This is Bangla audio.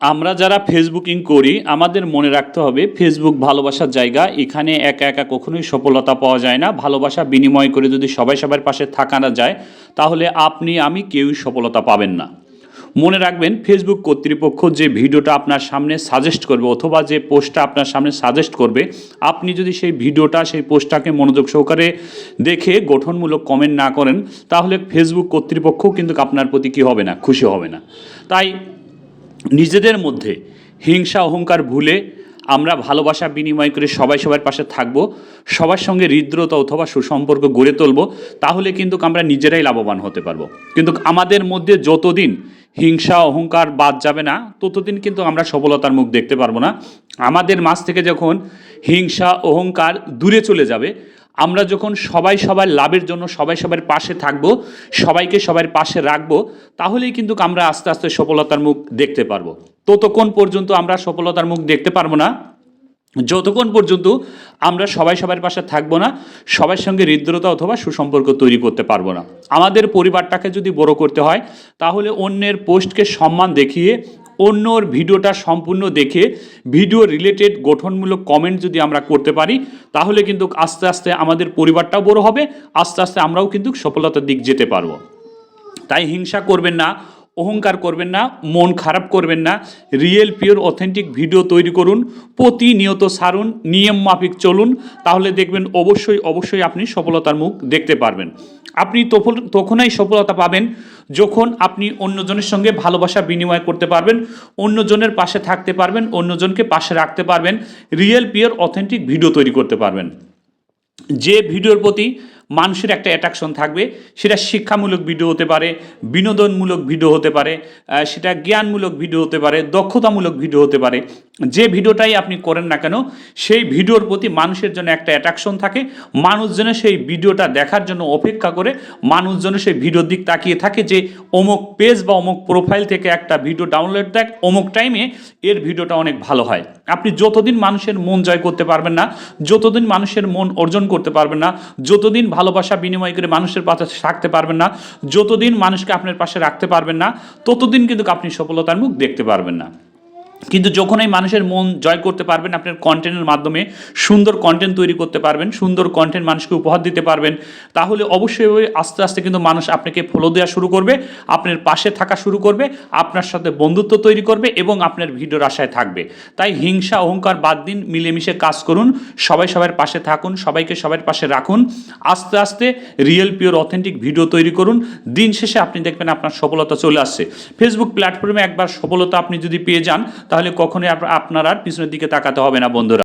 আমরা যারা ফেসবুকিং করি, আমাদের মনে রাখতে হবে ফেসবুক ভালোবাসার জায়গা। এখানে একা একা কখনোই সফলতা পাওয়া যায় না। ভালোবাসা বিনিময় করে যদি সবাই সবার পাশে থাকা না যায়, তাহলে আপনি, আমি কেউই সফলতা পাবেন না। মনে রাখবেন ফেসবুক কর্তৃপক্ষ যে ভিডিওটা আপনার সামনে সাজেস্ট করবে অথবা যে পোস্টটা আপনার সামনে সাজেস্ট করবে, আপনি যদি সেই ভিডিওটা, সেই পোস্টটাকে মনোযোগ সহকারে দেখে গঠনমূলক কমেন্ট না করেন, তাহলে ফেসবুক কর্তৃপক্ষ কিন্তু আপনার প্রতি কী হবে না, খুশি হবে না। তাই নিজেদের মধ্যে হিংসা, অহংকার ভুলে আমরা ভালোবাসা বিনিময় করে সবাই সবার পাশে থাকব, সবার সঙ্গে হৃদ্রতা অথবা সুসম্পর্ক গড়ে তুলব, তাহলে কিন্তু আমরা নিজেরাই লাভবান হতে পারব। কিন্তু আমাদের মধ্যে যতদিন হিংসা, অহংকার বাদ যাবে না, ততদিন কিন্তু আমরা সফলতার মুখ দেখতে পারব না। আমাদের মাঝ থেকে যখন হিংসা, অহংকার দূরে চলে যাবে আমরা যখন সবাই সবার লাভের জন্য সবাই সবার পাশে থাকব, সবাইকে সবার পাশে রাখব, তাহলেই কিন্তু আমরা আস্তে আস্তে সফলতার মুখ দেখতে পারব। ততক্ষণ পর্যন্ত আমরা সফলতার মুখ দেখতে পারব না। যতক্ষণ পর্যন্ত আমরা সবাই সবার পাশে থাকব না, সবার সঙ্গে হৃদ্রতা অথবা সুসম্পর্ক তৈরি করতে পারব না। আমাদের পরিবারটাকে যদি বড় করতে হয়, তাহলে অন্যের পোস্টকে সম্মান দেখিয়ে অন্যর ভিডিওটা সম্পূর্ণ দেখে ভিডিও রিলেটেড গঠনমূলক কমেন্ট যদি আমরা করতে পারি, তাহলে কিন্তু আস্তে আস্তে আমাদের পরিবারটাও বড় হবে, আস্তে আস্তে আমরাও কিন্তু সফলতার দিক যেতে পারব। তাই হিংসা করবেন না, অহংকার করবেন না, মন খারাপ করবেন না রিয়েল পিওর অথেন্টিক ভিডিও তৈরি করুন, প্রতিনিয়ত সারুন, নিয়ম মাফিক চলুন, তাহলে দেখবেন অবশ্যই অবশ্যই আপনি সফলতার মুখ দেখতে পারবেন। আপনি তখন- তখনই সফলতা পাবেন যখন আপনি অন্যজনের সঙ্গে ভালোবাসা বিনিময় করতে পারবেন, অন্যজনের পাশে থাকতে পারবেন, অন্যজনকে পাশে রাখতে পারবেন, রিয়েল, পিওর, অথেন্টিক ভিডিও তৈরি করতে পারবেন। যে ভিডিওর প্রতি মানুষের একটা অ্যাট্রাকশন থাকবে। সেটা শিক্ষামূলক ভিডিও হতে পারে, বিনোদনমূলক ভিডিও হতে পারে সেটা জ্ঞানমূলক ভিডিও হতে পারে, দক্ষতামূলক ভিডিও হতে পারে। যে ভিডিওটাই আপনি করেন না কেন, সেই ভিডিওর প্রতি মানুষের জন্য একটা অ্যাট্রাকশন থাকে। মানুষজন সেই ভিডিওটা দেখার জন্য অপেক্ষা করে, মানুষজন সেই ভিডিওর দিক তাকিয়ে থাকে যে অমুক পেজ বা অমুক প্রোফাইল থেকে একটা ভিডিও ডাউনলোড দেখ, অমুক টাইমে এর ভিডিওটা অনেক ভালো হয়। আপনি যতদিন মানুষের মন জয় করতে পারবেন না, যতদিন মানুষের মন অর্জন করতে পারবেন না, যতদিন ভালোবাসা বিনিময় করে মানুষের পাশে থাকতে পারবেন না। যতদিন মানুষকে আপনার পাশে রাখতে পারবেন না, ততদিন কিন্তু আপনি সফলতার মুখ দেখতে পারবেন না। কিন্তু যখন এই মানুষের মন জয় করতে পারবেন, আপনার কন্টেন্টের মাধ্যমে সুন্দর কন্টেন্ট তৈরি করতে পারবেন, সুন্দর কন্টেন্ট মানুষকে উপহার দিতে পারবেন, তাহলে অবশ্যই আস্তে আস্তে কিন্তু মানুষ আপনাকে ফলো দেওয়া শুরু করবে, আপনার পাশে থাকা শুরু করবে, আপনার সাথে বন্ধুত্ব তৈরি করবে এবং আপনার ভিডিওর আশায় থাকবে। তাই হিংসা, অহংকার বাদ দিন, মিলেমিশে কাজ করুন, সবাই সবার পাশে থাকুন, সবাইকে সবার পাশে রাখুন, আস্তে আস্তে রিয়েল পিওর অথেন্টিক ভিডিও তৈরি করুন, দিন শেষে আপনি দেখবেন আপনার সফলতা চলে আসছে। ফেসবুক প্ল্যাটফর্মে একবার সফলতা আপনি যদি পেয়ে যান তাহলে কখনোই আপ- আপনার আর পিছনের দিকে তাকাতে হবে না বন্ধুরা।